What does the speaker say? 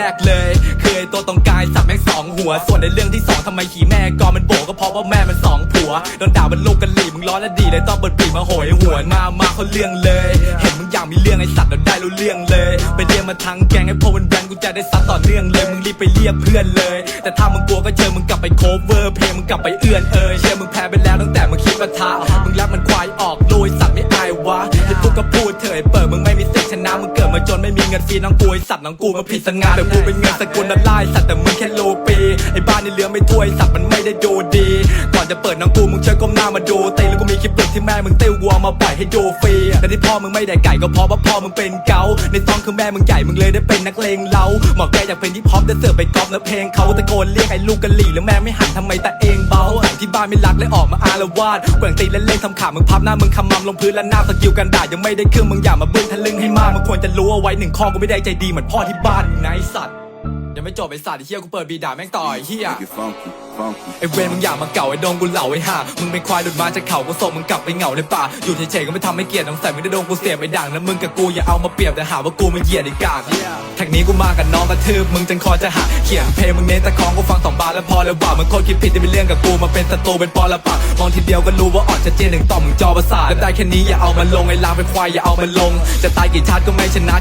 แรกเลยคือไอ้ตัวตรงกายสับแม่งสองหัว ส่วนในเรื่องที่สองทำไมขี่แม่กอมันโบกก็เพราะว่าแม่มันสองผัวโดนด่ามันลูกกันหลีมึงร้อนและดีเลยต้องเปิดปีมาโหยหวนมามาเขาเรื่องเลย เห็นมึงอยากมีเรื่องไอ้สัตว์เราได้รู้เรื่องเลย ไปเรียกมาทั้งแกงไอ้พวกมันแบนกูจะได้ซัดต่อเนื่องเลยมึงรีบไปเรียกเพื่อนเลย แต่ถ้ามึงกลัวก็เจอมึงกลับไปโคเวอร์เพลงมึงกลับไปเอื้อนเอ่ยเชื่อมึงแพ้ไปแล้วตั้งแต่มึงคิดว่าท้ามึงรับมันควายออกลุยสัตว์ไม่อายวะให้พูดก็พูดเถอะไอ้เปิดมึงไม่มีสิทธิ์ชนะมึง มาจนไม่มีเงินฟรีน้องกูไอสัตว์น้องกูมาผิดสังงานแต่กูเป็นเงินสกุลดอลายสัตว์แต่มึงแค่โลปี ไอ้บ้านนี่เหลือไม่ถ้วยสัตว์มันไม่ได้ดูดี ก่อนจะเปิดน้องกูมึงเชิญก้มหน้ามาดูตีแล้วกูมีคลิปหลุดที่แม่มึงเต้วัวมาปล่อยให้ดูฟรีแต่ที่พ่อมึงไม่ได้ไก่ก็เพราะว่าพ่อมึงเป็นเกาในซองคือแม่มึงใหญ่มึงเลยได้เป็นนักเลงเล้าหมอแกอยากเป็นที่พอปแต่เสือกไปก๊อปแล้วเพลงเขาตะโกนเรียกไอ้ลูกกะหลี่แล้วแม่ไม่หันทำไมแต่เองเบาที่บ้านไม่รักเลยออกมาอารวาสเปลืองตีเล่นๆทำขามึงพับหน้ามึงคำมำลงพื้นแล้วหน้าสกิลกันด่ายังไม่ได้ครึ่งมึงอย่ามาบึ้งทะลึ่งให้มากมึงควรจะรู้เอาไว้หนึ่งข้อกูไม่ได้ใจดีเหมือนพ่อที่บ้านมึงสัตว์ ยังไม่จบไอ้สัตว์ไอ้เฮียกูเปิดบีด่าแม่งต่อไอ้เฮีย Make it funky, funky. ไอเวรมึงอย่ามาเก่าไอโดงกูเหล่าไอห่ามึงเป็นควายหลุดมาจากเขากูส่งมึงกลับไปเหงาในป่าอยู่เฉยๆก็ไม่ทำให้เกียรติน้องใส่ไม่ได้โดนกูเสียบไปดังแล้วมึงกับกูอย่าเอามาเปรียบแต่หาว่ากูมันเหยียดไอกากแท็กนี้กูมากับน้องกระทืบมึงจนคอจะหักเขียนเพลงมึงเน้นตะคองกูฟังสองบาทแล้วพอแล้วว่ามึงโคตรคิดผิดที่เป็นเรื่องกับกูมาเป็นศัตรูเป็นปอละปะมองทีเดียวก็รู้ว่าอ่อนชัดเจนถึงต่อมมึงจอประสาทแล้วได้แค่นี้อย่าเอามันลงไอลามเป็นควายอย่าเอามันลง จะตายกี่ชาติก็ไม่ชนะ